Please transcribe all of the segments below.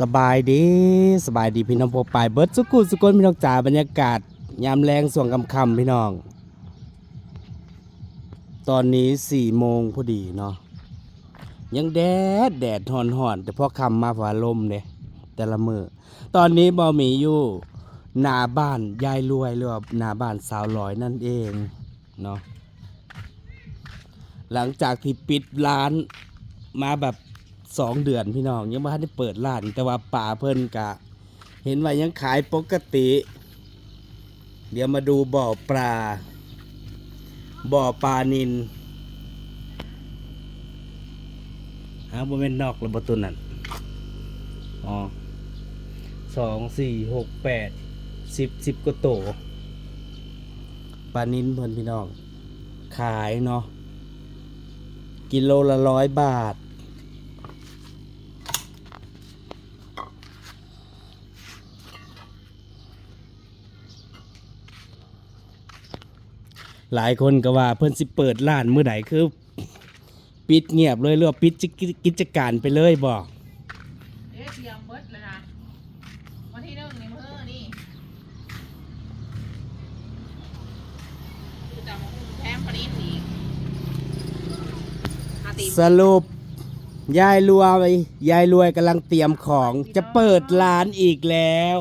สบายดีสบายดีพี่น้องพวกปลายเบิร์ดสุกุสุกนพี่น้องจ๋าบรรยากาศ ยามแรงส่วงคำคำพี่น้อง ตอนนี้สี่โมงพอดีเนาะยังแดดแดดหอนหอนแต่พอคำมาฝ่าลมเนี่ยแต่ละมือตอนนี้บอมีอยู่หน้าบ้านยายรวยหรือว่าหน้าบ้านสาวลอยนั่นเองเนาะหลังจากที่ปิดร้านมาแบบ สองเดือนพี่น้องยังไม่ทันได้เปิดร้าน แต่ว่าป่าเพิ่นกะ เห็นว่ายังขายปกติ เดี๋ยวมาดูบ่อปลา บ่อปลานินฮะบ่เป็นนอกระบบตัวนั้นอ๋อสองสี่หกแปดสิบสิบกว่าโตปลานินเพิ่นพี่น้อง ขายเนาะกิโลละร้อยบาท หลายคนก็ว่าเพิ่นสิเปิดร้านเมื่อไหร่คือ ปิดเงียบเลยหรือว่าปิดกิจการไปเลยบ่เอ๊ะเตรียมเบิดเลยนะวันที่หนึ่งในมือนี่คือจะมาแถมปริ้นอีกอาติสรุปยายรวยยายรวยกำลังเตรียมของจะเปิดร้านอีกแล้ว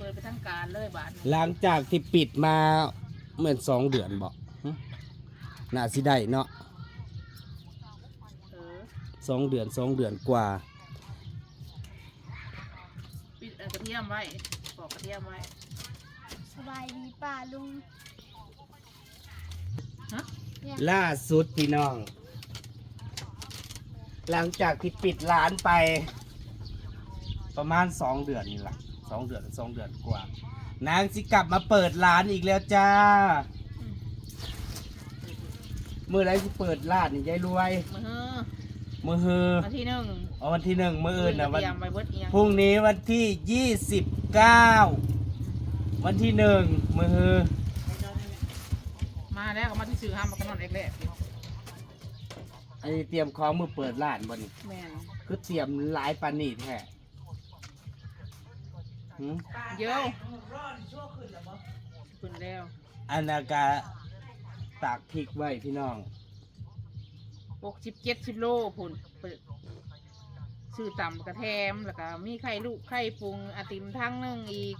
เปิดไปทั้งการเลยบาทหลังจากที่ปิดมาเหมือนสองเดือนบอก น่าสิได้เนาะเออสองเดือนสองเดือนกว่า ปิดเอากระเทียมไว้ปอกกระเทียมไว้สบายดีป่าลุงฮะล่าสุดพี่น้อง หลังจากที่ปิดร้านไป ประมาณสองเดือนนี่แหละสองเดือนสองเดือนกว่า นางสิกลับมาเปิดร้านอีกแล้วจ้าเมื่อไรสิเปิดร้านนี่ยายรวยมือมือฮือวันที่หนึ่งเอาวันที่หนึ่งมืออื่นนะเตวันรียมไว้เบิดเอียงพรุ่งนี้วันที่ยี่สิบเก้าวันที่หนึ่งมือฮือมาแล้วก็มาที่ซื้อห้ามมากระนอนเอกแรกอันนี้เตรียมของมือเปิดร้านบนแม่นคือเตรียมหลายปานนีแท้หืมเยอะขึ้นแล้วอันนากา ตากพริกไว้พี่น้องหกสิบเจ็ดสิบโลพุ่นเปิดซื้อต่ำกระแทมแล้วก็มีไข่ลูกไข่ปรุงไอติมทั้งหนึ่งอีก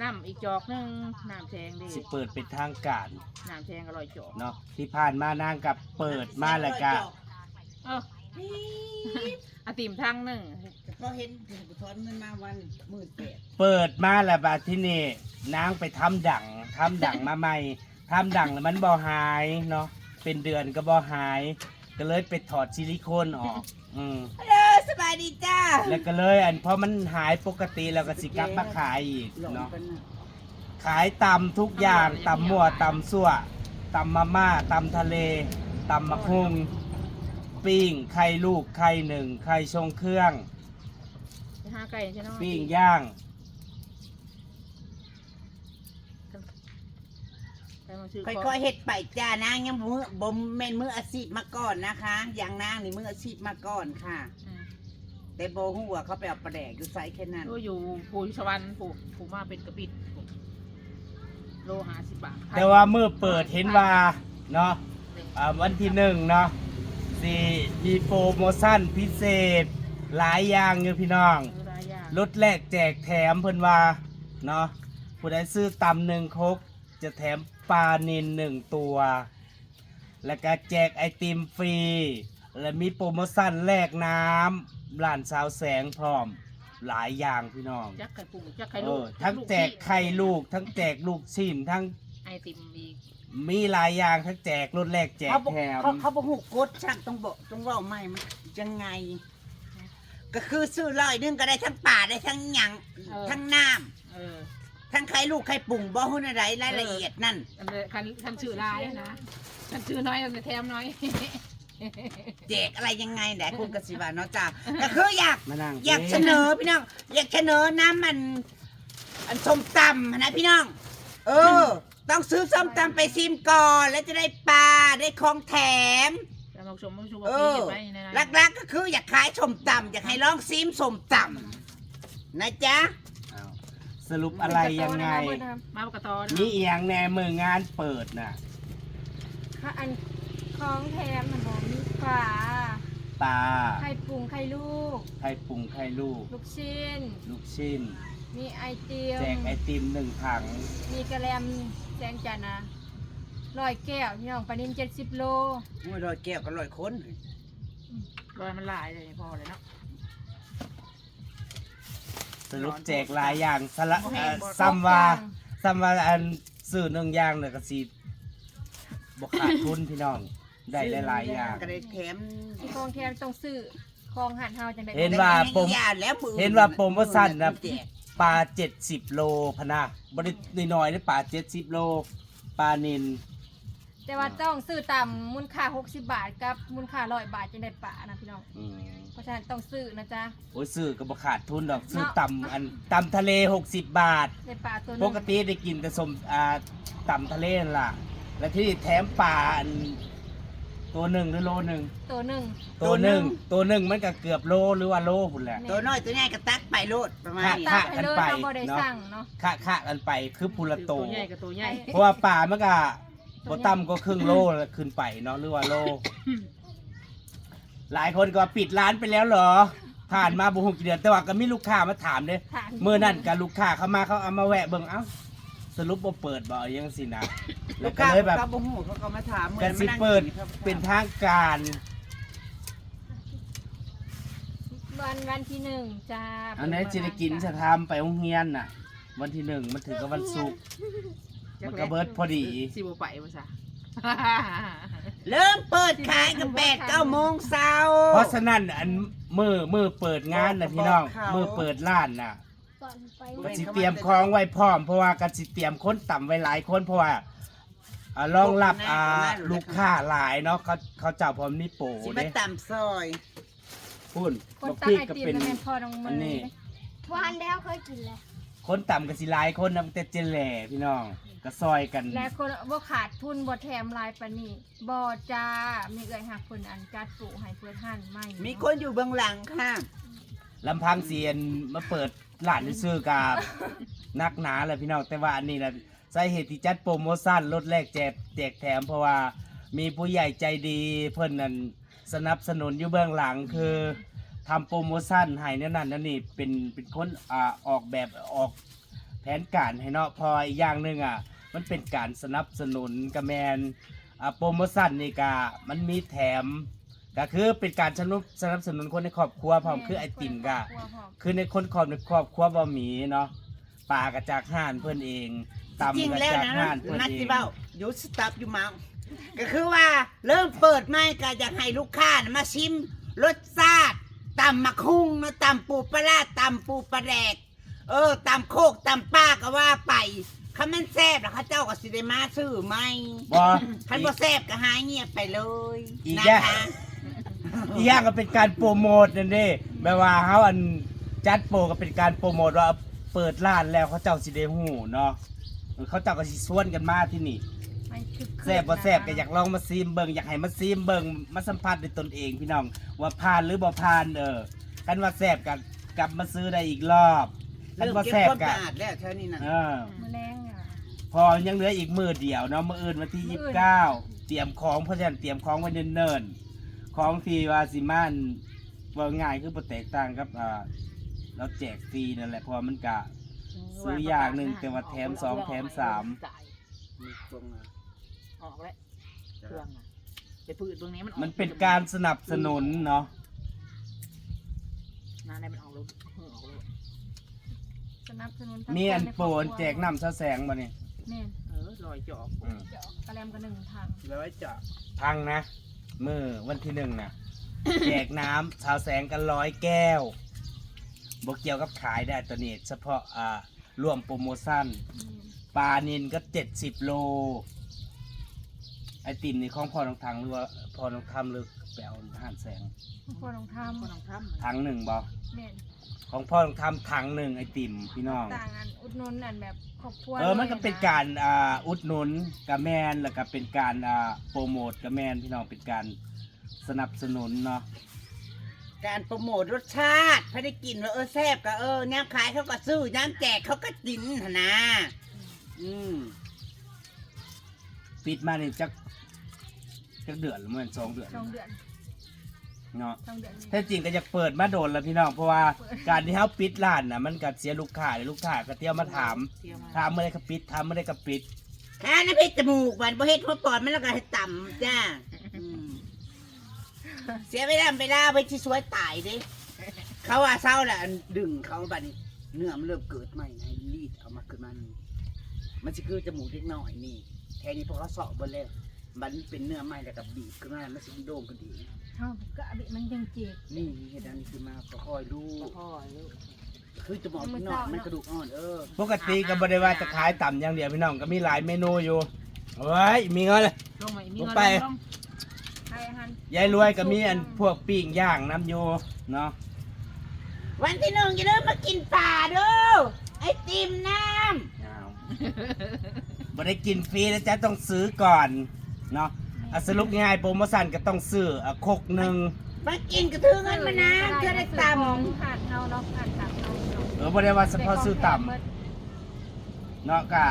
น้ำอีกจอกหนึ่งน้ำแทงดิสิเปิดเป็นทางการน้ำแทงอร่อยจอกเนาะที่ผ่านมานางกับเปิดมาแล้วก็เออไอติมทั้งหนึ่งก็เห็นถึงถอนเงินมาวันหมื่นแปดเปิดมาแล้วบาดที่นี่นางไปทำดังทำดังมาใหม่ ทำดังแล้วมันบ่หายเนาะเป็นเดือนก็บ่หาย ก็เลยไปถอดซิลิโคนออก อืมฮัลโหลสบายดีจ้าแล้วก็เลยอันพอมันหายปกติแล้วก็สิกลับมาขายอีกหลงเนาะกันนะขายตำทุกอย่างตำมั่วตำซั่วตำมาม่าตำทะเลตำมะฮุงปิ้งไข่ลูกไข่หนึ่งไข่ชงเครื่อง ไปห้าไก่ใช่ไหมปิ้งย่าง ไป มาซื้อค่อยๆเฮ็ดไปจ้านางยังมือบ่มเมนมืออาชีพมาก่อนนะคะ อย่างนางนี่มืออาชีพมาก่อนค่ะ อืมแต่โบหัวเขาไปเอาปลาแดกอยู่ไซแค่นั้นก็อยู่ผูสวรรค์ผูผูมาเป็นกระปิดโลหาสิบบาทแต่ว่าเมื่อเปิดเห็นว่าเนาะอ่าวันที่หนึ่งเนาะสิมีโปรโมชั่นพิเศษ หลายอย่างอยู่พี่น้องเออหลายอย่างลดแลกแจกแถมเพิ่นว่าเนาะผู้ใดซื้อตำหนึ่งครกจะแถม ปลานินหนึ่งตัว แล้วก็แจกไอติมฟรี และมีโปรโมชั่นแลกน้ำร้านสาวแสงพร้อมหลายอย่างพี่น้องจักไข่ปุ่งจักไข่เอลูกอทั้งแจกไข่ลูก ทั้งแจกลูกชิ้นทั้งไอติมอีกมีหลายอย่างทั้งแจกลดแลกแจกเขาบอกแถมเขาเขาบอกหูกดช่างต้องบอกต้องเว่าไม่มันยังไง ก็คือซื้อร้อยหนึงก็ได้ทั้งป่าได้ทั้งหยังทั้งน้เออำ ทั้งไข่ลูกไข่ปุ่งบ่หุ้นอะไรรายละเอียดนั่นอันนี้คันคันชื่อลายนะคันชื่อน้อยอันนี้แถมน้อยแจกอะไรยังไงแหละคุณกสิบาเนาะจ้าก็คืออยากมานั่งอยากเสนอพี่น้อง อยากเสนอน้ำมันอันส้มตำนะพี่น้อง เออ ต้องซื้อส้มตำไปซิมก่อนแล้วจะได้ปลาได้ของแถม แต่มาชมมาชมเอว่าพี่อเก็บไว้ในนั้นลักๆก็คืออยากขายสมตำอยากให้ลองซิมสมตำนะจ๊ะอ้าว สรุปอะไรยังไง มาปกตอนมีเอียงแนมืองานเปิดน่ะค่ะอันของแถมมันบอกมีฝาตาไข่ปรุงไข่ลูก ไข่ปรุงไข่ลูก ลูกชิ้น ลูกชิ้น มีไอติมแจกไอติมหนึ่งถัง มีกระแลมแจงจันนะร้อยแก้วพี่น้องปลานินเจ็ดสิบโลโอ้ยรอยแก้วก็รอยคนรอยมันหลายเลยพอเลยเนาะส รุปแจกหลายอย่างสละบ่แพงเอ่อบ่ซ้ำว่าซ้ำว่าอันซื้อหนึ่งอย่างเนี่ยก็สิบ่ขาดทุนพี่น้องได้หลายๆอย่าง ก็ได้แถมที่ของแถมต้องซื้อของหันเฮาจังได้เห็น ว่าผม ได้ยาแล้วปืเห็นว่าโปรโมชั่นนะแจกปลาเจ็ดสิบโลพะนะบริน้อยๆได้ปลาเจ็ดสิบโลปลานิน แต่ว่าต้องซื้อตามมูลค่า 60 บาทกับมูลค่าร้อยบาทจังได้ปลานะพี่น้อง อืมเพราะฉะนั้นต้องซื้อนะจ๊ะ โอ้ยซื้อก็บ่ขาดทุนดอกซื้อเนาะต่ำอันต่ำทะเลหกสิบบาท ได้ปลาตัวหนึปงกติได้กินแต่สมอ่าต่ำทะเลนั่นล่ะ และที่แถมปลาอันตัวหนึ่งหรือโลหนึ่งตัวหนึ่งตัวหนึ่งตัวหนึ่งมันก็เกือบโลหรือว่าโลพุ่นแหละ ตัวน้อยตัวใหญ่ก็ตักไปโลดประมาณนี้ค่ะตักให้เลยกันไปเอาบ่ได้เนาะสั่งเนาะค่าค่ากันไปคือพุละโต ตัวใหญ่กับตัวใหญ่ เพราะว่าปลามันก็ บ่ต่ำก็ครึ่งโลแล้วขึ้นไปเนาะหรือว่าโล หลายคนก็ว่าปิดร้านไปแล้วเหรอ ผ่านมาบุหกกี่เดือนแต่ว่าก็มีลูกค้ามาถามเด้ถามเมื่อนั่นกับลูกค้าเขามาเขาเอามาแวะเบิ่งเอ้าสรุปบ่เปิดบ่เอายังสินะลูแล้วกก็ค้าเลยแบบเขาบ่ฮู้เขาก็มาถามกันสิเปิดเป็นทางการ วันวันที่หนึ่งจ้าอันนี้จิได้กินจะทำไปโรงเรียนน่ะ วันที่หนึ่งมันถึงกับวันศุกร์ มันก็เบิดพอดี สิบไปภาษาเริ่มเปิดขายกันแปดเก้าโมงเช้าเพราะฉะนั้นอันมือมือเปิดงานน่ะพี่น้องบอกเขามือเปิดร้านน่ะก่อนไปก็สิเตรียมของไว้พร้อมเพราะว่าก็สิเตรียมคนต่ำไว้หลายคนเพราะว่าอ่ารองรับอ่าลูกค้าหลายเนาะเขาเขาเจ้าพร้อมนี่โปสิมาเด้ตำซอยพุ่นคนบักตักพริกไอก็ติมเป็นแล้วแม่นพ่อน้องมือันอนี้วานแล้วเคยกินแล้วคนต่ำกับสิหลายคนนะแต่เจนแหล่พี่น้อง ก็ซอยกัน และคนบ่ขาดทุนบ่แถมลายปานนี้บ่จ้ามีเอ่ยหักคนอันจัดปลูกให้เพื่อนท่านไม่มีคนอยู่เบื้องหลังค่ะ ลำพังเสียนมาเปิดร้านซื้อกับ นักหนาเลยพี่น้องแต่ว่าอันนี้นะสาเหตุที่จัดโปรโมชั่นลดแลกแจกแจกแถมเพราะว่ามีผู้ใหญ่ใจดีเพิ่นนั่นสนับสนุนอยู่เบื้องหลังคือทำโปรโมชั่นให้นั่นนั่นนั่นนี่เป็นเป็นคนอ่าออกแบบออกแผนการให้เนาะพออีกอย่างหนึ่งอะ มันเป็นการสนับสนุนกระแมนอ่าโปรโมชั่นนี่กะมันมีแถมก็คือเป็นการสนับสนับสนุนคนในครอบครัวพร้อมคือไอติมกะคือในคนครอบในครอบครัวบ่หมีเนาะปลากระจากห่านเพื่อนเองตำจริงกระแล้วจากนะห่านเพื่อนนัดเอสิงเบ้าอยู่สต็อปอยู่เมาก็คือว่าเริ่มเปิดไม่ก็อยากให้ลูกค้าน่ะมาชิมรสชาติตำมะคุงนะตำปูปลาร้าตำปูปลาแดก เออตำโคกตำป้าก็ว่าไป คำมันแซ่บแล้วเข้าเจ้าก็สิได้มาซื้อไหมบ่ คันอีบ่กแซ่บก็หายเงียบไปเลยอีกนะแยะคะอีกอย่างก็เป็นการโปรโมทนั่นเด้แบบว่าเฮาอันจัดโปรก็เป็นการโปรโมทว่าเปิดร้านแล้วเขาเจ้าสิได้ฮู้เนาะเออเขาเจ้าก็สิชวนกันมาที่นี่แซ่บบ่แซ่บก็อยากลองมาซีมเบิ่งอยากให้มาซีมเบิ่งมาสัมผัสด้วยตนเองพี่น้อง ว่าผ่านหรือบ่ผ่านเออกันว่าแซ่บกันกลับมาซื้อได้อีกรอบกันเริ่มว่าเก็บแซ่บความกัสะอาดแล้วเท่านี้นะเออ มื้อแรงอะ พอยังเหลืออีกมือเดียวเนาะมืออื่นวันที่มื้ยี่อสิอื่บนเก้าเตรียมของเพราะฉะนั้นเตรียมของไว้เนิ่นๆของฟรีว่าสิมันว่าง่ายคือบ่แตกต่างกับอ่าเราแจกฟรีนั่นแหละเพราะว่ามันกะ ซื้ออย่างหนึ่งแต่ว่าแถมสองแถมสาม มีตรงอะออกแล้วเครื่องอะไปปืดตรงนี้มันออกมันเป็นการสนับสนุนเนาะนั่นได้มันออกรถเออออกรถสนับสนุนทั้งมีอันคใโปรนแจกน้ำซะแสงมาเนี่ย แม่นเออลอยจอกกระแลมก็หนึ่งทางร้อยจ่อพังนะมือวันที่หนึ่งนะ แจกน้ำชาวแสงกันร้อยแก้วบกเกี่ยวกับขายได้ตัวนี้ เฉพาะอ่ารวมโปรโมชั่นแม่นปลานินก็เจ็ดสิบโล ไอติมนี่ของพ่อน้องทางหรือว่าพ่อน้องทำหรือแปลห่านแสงพ่อลองทคนลองทำถังหนึ่งบอำแม่นของพ่อน้องทำถังหนึ่งไอติมพี่น้องต่างอันอุดหนุนอันแบบครอบครัวเออมันก็ลยะเป็นการอ่าอุดหนุนกับแมนแล้วก็เป็นการอ่าโปรโมทกับแมนพี่น้องเป็นการสนับสนุนเนาะการโปรโมทรสชาติพอได้กินว่าเออแซ่บก็เออน้ำขายเขาก็ซื้อน้ำแจกเขาก็กินหั่นนะอืมปิดมานี่จัก จักเดือนหรือมันสองเดือนสองเดือนเนาะสองเดือนนี่ แท้จริงก็อยากเปิดมาโดนแล้วพี่น้องเพราะว่าการที่เขาปิดร้านน่ะมันก็เสียลูกค้าเลยลูกค้าก็เที่ยวมาถามเที่ยวมาถามเมื่อไรก็ปิดถามเมื่อไรก็ปิดค่าน้ำพริกจมูกมันบ่เฮ็ดหัวปอดมันแล้วก็ให้ต่ำจ้าอืมเสียเวลาเวลาไปที่สวยตายเดิเขาว่าเศร้าแหละอันดึงเขาบัดนี้เนื้อมันเริ่มเกิดใหม่ไงรีดเอามาขึ้นมานี่มันจะคือจมูกเล็กน้อยนี่แค่นี้พอเขาเสาะบนแล้ว มันเป็นเนื้อใหม่แล้วก็บีบขึ้นมามันสิโด่งขึ้นดี เฮาก็อบิมันยังเจ็บนี่เฮ็ดอันนี้ขึ้นมาก็คอยดูพ่อลูกคือจะบอกพี่น้องมันกระดูกอ่อนเออปกติก็บ่ได้ว่าจะขายต่ำอย่างเดียวพี่น้องก็มีหลายเมนูอยู่เฮ้ยมีเงินเลย ลงมามีลงเงินไป ลงใครหันยายรวยก็มีอันพวกปิ้งย่างน้ำโยเนาะวันที่หนึ่งอย่าลืมมากินป่าเด้อไอติมน้อ้าวบ่ได้กินฟรีนะจ๊ะต้องซื้อก่อน เนาะอะสรุปง่ายๆโปรโมชั่นก็ต้องซื้ออะครกหนึ่งำมากินกระทือเงินมานะเพื่อได้ตของผ่านเฮาเนาะผ่านตามเฮาเนาะเออบ่ได้ว่าเฉพาะซื้อต่ำ เนาะก็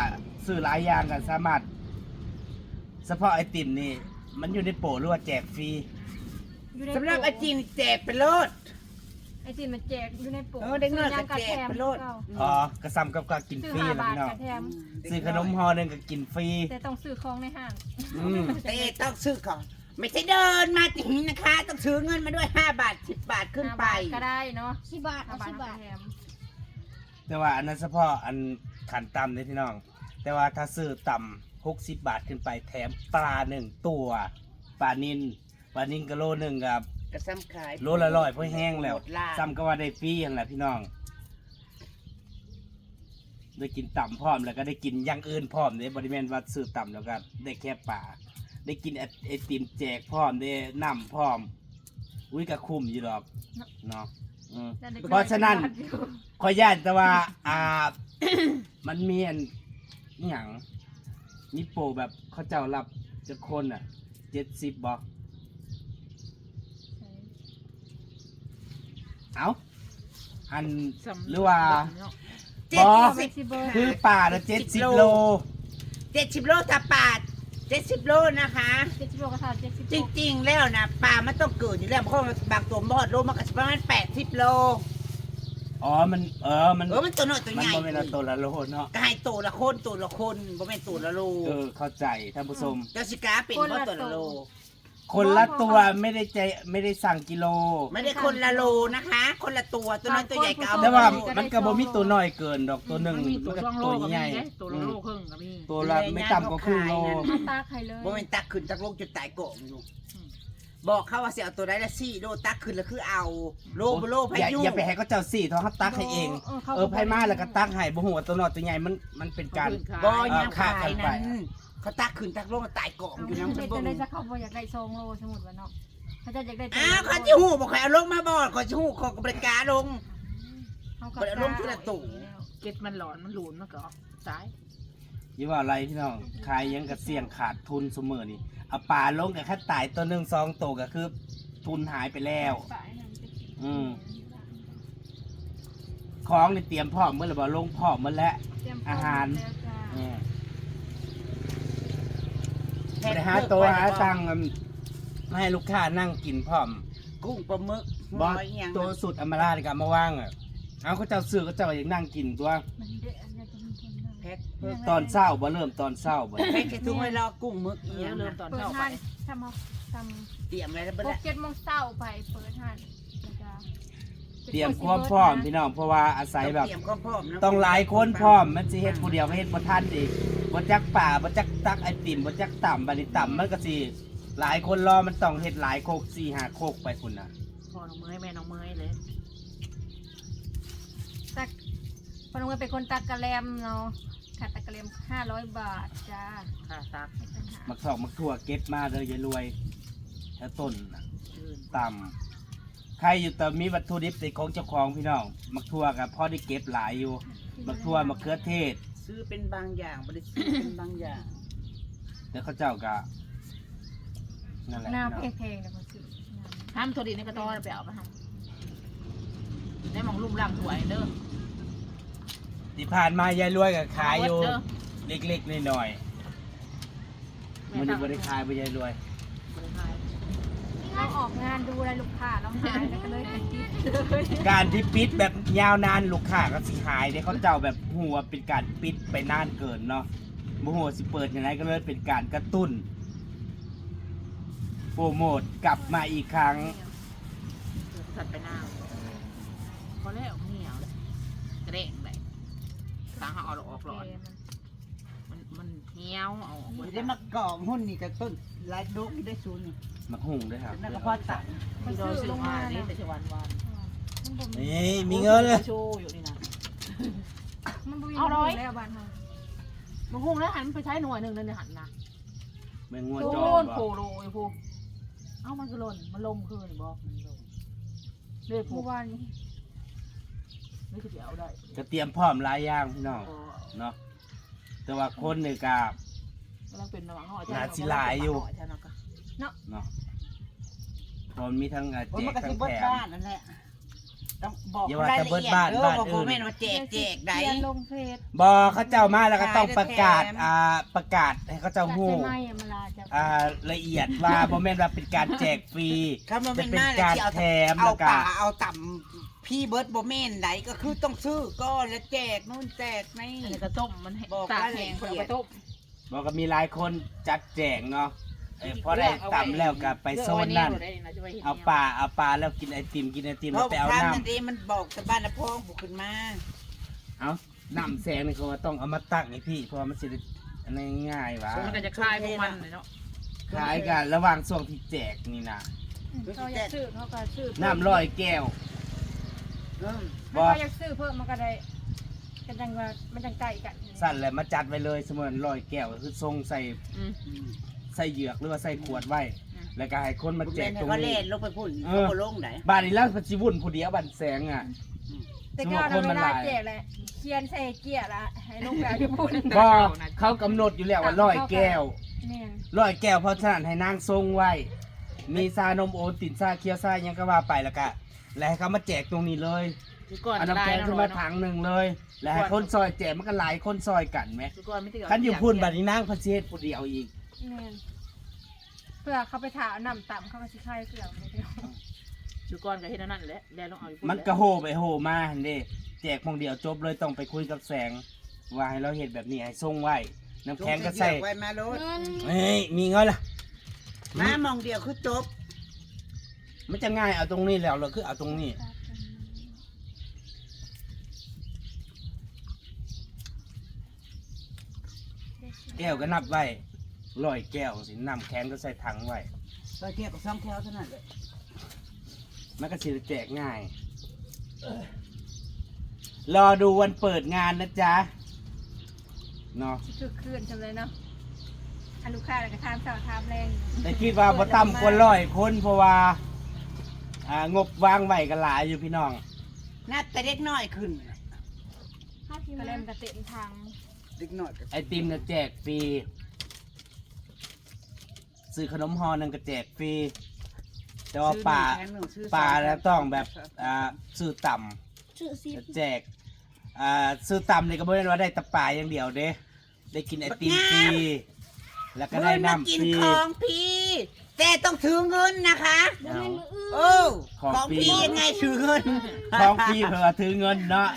ซื้อหลายอย่างกันสามารถ เฉพาะไอติมนี่ มันอยู่ในโปรหรือว่าแจกฟรีอยู่ในำสำหรับไอติมแจกไปโลด ไอติมมันแจกอยู่ในโปะเออเด็กน้อยก็ซื้างระแจกถมไปโลดเก่าอ๋อกระซำกับการกินซื้อฟรีห้านะบาทพี่น้องกระแถมซื้อขนมห่อหนึ่งก็กินฟรีแต่ต้องซื้อของในห้างอืมเต้ต้องซื้อก่อนไม่ใช่เดินมาถึงนะคะ ต้องซื้อเงินมาด้วยห้าบาทสิบบาทขึ้นไปห้าบาทก็ได้เนาะสิบบาทห้าเอาบาทสิบบาทกระแถมแต่ว่าอันนั้นเฉพาะอันขันต่ำเลยพี่น้อง แต่ว่าถ้าซื้อต่ำหกสิบบาทขึ้นไปแถมปลาหนึ่งตัวปลานินปลานินก็โลหนึ่งกับ กระซ้ำขายโลละร้อยเพราะแห้งแล้ว หมดล่าซ้ำก็ว่าได้ฟรีอย่างแหละพี่น้อง ได้กินต่ำพร้อมแล้วก็ได้กินอย่างอื่นพร้อมเด้บริเวณวัดซื้อต่ำแล้วก็ได้แค่ป่า ได้กินไอไอติมแจกพร้อมได้น้ำพร้อม อุ้ยก็คุ้มอยู่ดอกเนาะอืมนั่นได้เพราะฉะนั้น ขอย่านแต่ว่า อ่า มันมีอันอหย่างมีโปรแบบเขาเจ้ารับจะคนอะเจ็ดสิบบอก เอาอันสำหรือว่าเนาะเจ็ดอ๋อสิบเฟกซิเบิลคือป่าละเจ็ดสิบโล เจ็ดสิบโลตาปาดเจ็ดสิบโลนะคะ เจ็ดสิบโลกระถาเจ็ดสิบจริงๆแล้วนะปลามันต้องเกิดอยู่แล้วเพราะว่าบางตัวบอดโลมันก็ประมาณแปดสิบโลอ๋อ มัน เออ มัน เออมันตัวน้อยตัวมันใหญ่บ่เป็นตัวละโลเนาะ ก็ให้ตัวละคนตัวละคนบ่แม่นตัวละโลเออ เข้าใจท่านผู้ชมเจ้าสิกาเป็นเพราะตัวละโล คนละตัวไม่ได้ใจไม่ได้สั่งกิโล ไม่ได้คนละโลนะคะ คนละตัวตัวน้อยตัวใหญ่ก็เอาแต่ว่าหมดมันก็บ่มีตัวน้อยเกินดอกตัวหนึ่งมันมีมัตัวนก็ช่องโลตัวก็มีใหญ่เด้ตัวละโลครึ่งก็มีตัวละไม่ต่ำกว่าครึ่งโลเอาตาไข่เลยบ่แม่นตักขึ้นตักลงจุดตายโกงอยู่บอกเขาว่าสิเอาตัวใดละสี่โลตักขึ้นแล้วคือเอาโลบ่โลพาอย่ายุอย่าไปให้เขาเจ้าสี่ท้องเขาตักให้เอง เออไพ่มาแล้วก็ตักให้บ่ฮู้ว่าตัวน้อยตัวใหญ่มันมันเป็นการบ่เออยังฆ่าขายกันไปนั้น เขาตักขึ้นตักลงตายโกงเอาอยู่เป็นน้ำจะเบิ่งได้สักเขาบอกอยากได้ซองโลสมมุติว่าเนาะเขาจะอยากได้อ้าวเขาสิฮู้บ่ใครเอาลงมาบ่เขาสิฮู้เขาก็บริการลง เขาก็บ่ได้ลงทีละตู่ เก็ดมันหลอนมันหลุนมันก็ตายยี่ว่าอะไรพี่น้องขายหยังกับเสี่ยงขาดทุนเสมอนี่เอาปลาลงกับแค่ตายตัวหนึ่งสองตัวก็คือ ทุนหายไปแล้ว อืม ของนี่เตรียมพร้อมเมื่อไหร่บ่ลงพร้อมเมื่อแล้วอาหารอืม ไปหาตัวหาตังค์อืมมาให้ลูกค้านั่งกินพร้อมกุ้งปลาหมึกบอสหอยหยังตัวสุดอมราในการมาว่างอะเอาเขาเจ้าซื้อเขาเจ้ายังนั่งกินตัวมันเด็ดอันนี้จะมีคนนั่งแพ็คตอนเช้าบ่เริ่มตอนเช้าบ่ แพ็คแค่ทุ่งไว้รอกุ้งหมึกเออีหอยังเริ่มนะตอนเปิดเข้าไปห้านทำเอาทเตรียมไว้แล้วำบ่หได้กเจ็ดโมงเช้าไปเปิดห้านแล้วก็ เตรียมความพร้อมพี่น้องเพราะว่าอาศัยแบบเตรียมความพร้อมนะต้องหลายคนพร้อมมันสิเฮ็ดผู้เดียวก็เฮ็ดบ่ทันอีกบ่จักป่าบ่จักตักไอติมบ่จักต่ำบัดนี้ต่ำมันก็สิหลายคนรอมันต้องเฮ็ดหลายโคก4 5โคกไปพุ่นน่ะพ่อน้องเมยแม่น้องเมยเลย ตักพนมเป็นคนตักกะแลมเนาะขาดตักกะแลมห้าร้อยบาทจ้าค่ะตักไม่ปัญหามักสอกมักทั่วเก็บมาเด้อยายรวยถ้าต้นน่ะยืนต่ำ ใครอยู่แต่มีวัตถุดิบติดของเจ้าของพี่น้องมักทั่วกับพ่อได้เก็บหลายอยู่มักทั่วมักเขือเทศ ซื้อเป็นบางอย่างบ่ได้ซื้อเป็นบางอย่าง แล้วเขาเจ้าก็นั่นแหละหน้าพี่น้องแพงๆนะคนซื้อทำตัวดีในกระต้อไปเอาไปทำได้หมองลุ่มล่างถวยเด้อที่ผ่านมายายรวยก็ขายอยู่ เด้อเล็กๆน้อยๆมันนี้บ่ได้ขายบ่ยายรวยบ่ได้ขาย เราออกงานดูแลลูกค้าเราหายแล้วก็เลยเป็นติดเลยการที่ปิดแบบยาวนานลูกค้าก็สิหายเด้เขาเจ้าแบบหัวเป็นการปิดไปนานเกินเนาะบ่หัวาสิเปิดยังไงก็เลยเป็นการกระตุ้น โปรโมทกลับมาอีกครั้งเดี๋ยวสัตว์ไปหน้าพอแล้วเหนียวเลยกระเด้งเลยทางเขาเอาออกหลอดมันมันเหี่ยวเอาออกไม่ได้มากองหุ้นนี่กับต้นลายดกนี่ได้ศูนย์ มักหุ่งด้วยครับนั่นก็พอตัดที่เราซื้อมานี่แต่ชวันวันมันบ่มีนี่มีเงินเลยโชว์อยู่นี่นะมันบ่มีเอาร้อยแล้วบ้านเฮามึงคงแล้วหันไปใช้หน่วยหนึ่งเลยเนี่ยหันนะแมงงวโดจอนโผบ่ล่ไอ้พวกเอ้ามันก็หล่นมันลมคืนบอกมันลมเรื่อยพวเมื่กอวานนี้นี่คือจะเอาได้ก็เตรียมพร้อมหลายอย่างพี่น้องก็เนาะแต่ว่าคนนี่ก็กำลังเป็นระหว่างห้อยน่าสิหลายอยู่ ใช่ไหมก็เนาะพอมีทั้งอะผมแจมันกก็ทั้สิงเบิแถดมบ้านนั่นแหละต้องบอกอย่าว่าราแต่ยเบิละดเอียดบ้านเด้อบ้านบอกอื่นแม่นว่าแจกแจกได้เรียนลงเฟซบอเขาเจ้ามาแล้วก็ต้องประกาศขายแต่แถมอ่าประกาศให้เขาเจ้าจัดฮู้ ใช่ไหมอะมาลาจะ อ่าละเอียดว่าบ่แม่นว่าเป็นการแจกฟรีคำว่าจะเป็นเป็นมาการที่เอาแถมเอาแล้วก็ ป่าเอาต่ำพี่เบิร์ดบ่แม่นไหนก็คือต้องซื้อก้อนแล้วแจกนู่นแจกนี่อันนี้ก็ต้มมันให้บอกตากรายละแห้งเอียดแล้วก็ต้ม บอกก็มีหลายคนจัดแจงเนาะเอ้ยพอได้ตำแล้วก็ไปโซนนั่น เอาปลาเอาปลาแล้วกินไอติมกินไอติมเพแล้วราะไปเอาทางน้นั่นเองมันบอกแต่บ้านนะพองบุกขึ้นมาำเอาน้ำแสงนี่เขาว่าต้องเอามาตั้งให้พี่เพราะว่ามันสิได้อันนี้ง่ายๆวะมันก็จะคลายพวกมันเลยเนาะขายกันระหว่างช่วงที่แจกนี่นะเขาอยากซื้อเขาก็ซื้อน้ำร้อยแก้วเออบ่เขาอยากซื้อเพิ่มมันก็ได้กันจังว่ามันจังไก่กัน สั่นเลยมาจัดไว้เลยเสมือนร้อยแก้วก็คือทรงใส่อืมอืม ใส่เหยือกหรือว่าใส่ขวดไว้อืมแล้วก็ให้คนมาผมแจเล่กนตรงเขานี้เล่นลงไปพุ่นเอเขาอ ก็ลงไหนบ้านนี้แล้วปัจจุบันผู้เดียวบ้านแสงอะ แต่ก็เราเวลาแจกแหละเขียนใส่เกียร์ละให้ลูกแบบที่พูดก็เขากำหนดอยู่แล้วว่าร้อยแก้ว แม่นร้อยแก้วเพราะฉะนั้นให้นางทรงไว้ มีซานมโอนตินซาเคียวซาหยังก็ว่าไปแล้วก็แล้วให้เขามาแจกตรงนี้เลยคือก่อนเอาน้ำแข็งขึ้นมาถังหนึ่งเลย แล้วให้คนซอยแจกมันก็หลายคนซอยกันไหมคือก่อนไม่ติดคันอยู่พุ่นบัดนี้นางพระเชษผู้เดียวอีก แม่นเพื่อเขาไปถามน้ำต่ำเขาก็สิคายเกลือไม่ได้คือก่อนก็เฮ็ดอันนั่นแหละแล้วลองเอาอยู่พุ่มันก็โหไปโหมาหั่นเด้แจกพงเดียวจบเลยต้องไปคุยกับแสง ว่าให้เราเห็นแบบนี้ให้ทรงไว้น้ำแข็งก็ใส่ลงไปไว้มาโลดเฮ้ยมีเงินล่ะ มามองเดียวคือจบมันจะง่ายเอาตรงนี้แล้วเราคือเอาตรงนี้ แก้วก็นับไว้ ร้อยแก้วสิน้ำแข็งก็ใส่ถังไว้ก็เทียบกับซ้ำแถวเท่านั้นเลยมันก็สิแจกง่าย รอดูวันเปิดงานนะจ๊ะเนาะคือคืนจำเลยเนาะอันลูกค้าก็ทามสาวทามแรงแต่คิดว่าบ่ต่ำกว่าร้อยคนเพราะว่าอ่างบวางไว้ก็หลายอยู่พี่น้องนับแต่เด็กน้อยขึ้นก็เล่นกระเต็มทางเด็กน้อยก็ไอติมเนี่ยแจกฟรี ซื้อขนมห่อหนึงก็แจกฟรี แต่ว่าป่าซื้อหนึ่งแถมหนึ่งซื้อป่าสแล้วต้องแบบอ่าซื้อต่ำชื่อซีแจกอ่าซื้อต่ำนี่ก็ไม่ได้ว่าได้แตะป่าอย่างเดียวเด้ได้กินไอติมฟรีแล้วก็เงิได้นมาน้ำกินฟรี ของพี่ แต่ต้องถือเงินนะคะเอาโอ้ ของของฟรีพี่ยังไงถือเงินของฟรีเผื่อถือเงินเนาะ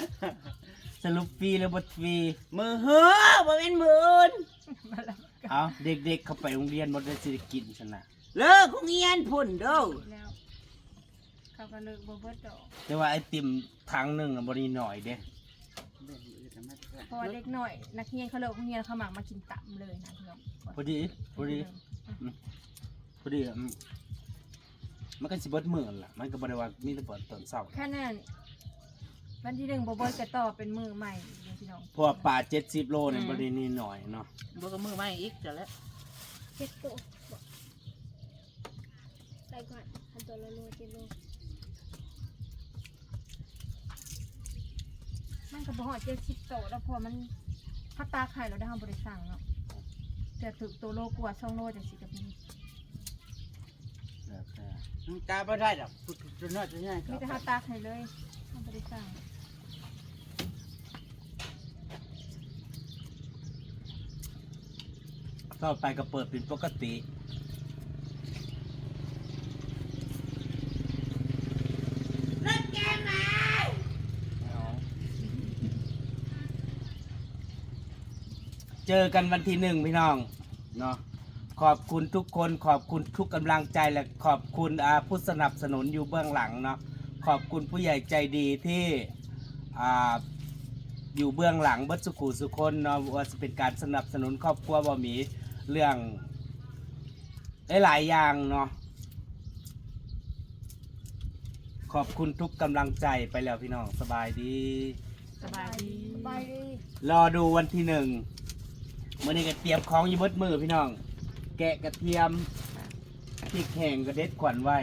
สรุปฟรีหรือบทฟรีมือเฮ้อบ่เป็นมืออื่น เอาเด็กๆ เข้าไปโรงเรียนหมดได้สิได้กินชนะเลิกของเงียนพุ่นเด้อแล้ว เขาก็เลิกบ่เบิดดอกแต่ว่าไอติมถังหนึ่งอะบริหน่อยเด้เพราะว่าเด็กหน่อย นักเรียนเขาเลิกโรงเรียนเขาหมักมากินตับเลยนะพี่น้องพอดีพอดีพอดีอืมมันก็สิเบิดมื้อนั่นล่ะ มันก็บ่ได้ว่ามีแต่เปิดตอนเช้า แค่นั้นวันที่หนึ่งบ่เบิดก็ต่อเป็นมือใหม่เลย พี่น้องเพราะว่าปลา70โลเนี่ยบ่ได้นี่หน่อยเนาะบวกกับมือไม่อีกเดี๋ยวแล้วเจ็ดตัวไปก่อนอันตัวละโลเจ็ดโลมันก็บ่ฮอดเจ็ดสิบโตแล้วพอมันถ้าตาไข่เราได้ทำบริสั่งเนาะแต่ถึกตัวโลกว่าช่องโลจังสิกับพี่แล้วแต่ตาไม่ได้หรอกตัวน้อยตัวน้อยมีแต่เฮาตักให้เลยเฮาบ่ได้สั่ง ต่อไปก็เปิดเป็นปกติรถแกมาเจอกันวันที่หนึ่งพี่น้องเนาะขอบคุณทุกคนขอบคุณทุกกำลังใจและขอบคุณอาผู้สนับสนุนอยู่เบื้องหลังเนาะขอบคุณผู้ใหญ่ใจดีที่อ่าอยู่เบื้องหลังเบัดสุขุสุคนเนาะว่าจะเป็นการสนับสนุนครอบครัวบ่หมี เรื่องหลายๆอย่างเนาะขอบคุณทุกกำลังใจไปแล้วพี่น้องสบายดี สบายดีไปดีรอดูวันที่หนึ่งมื่อนี้ก็เตรียมของอยู่เบดมือพี่น้อง แกะกระเทียมพริกแห้งกระเด็ดขวัญไว้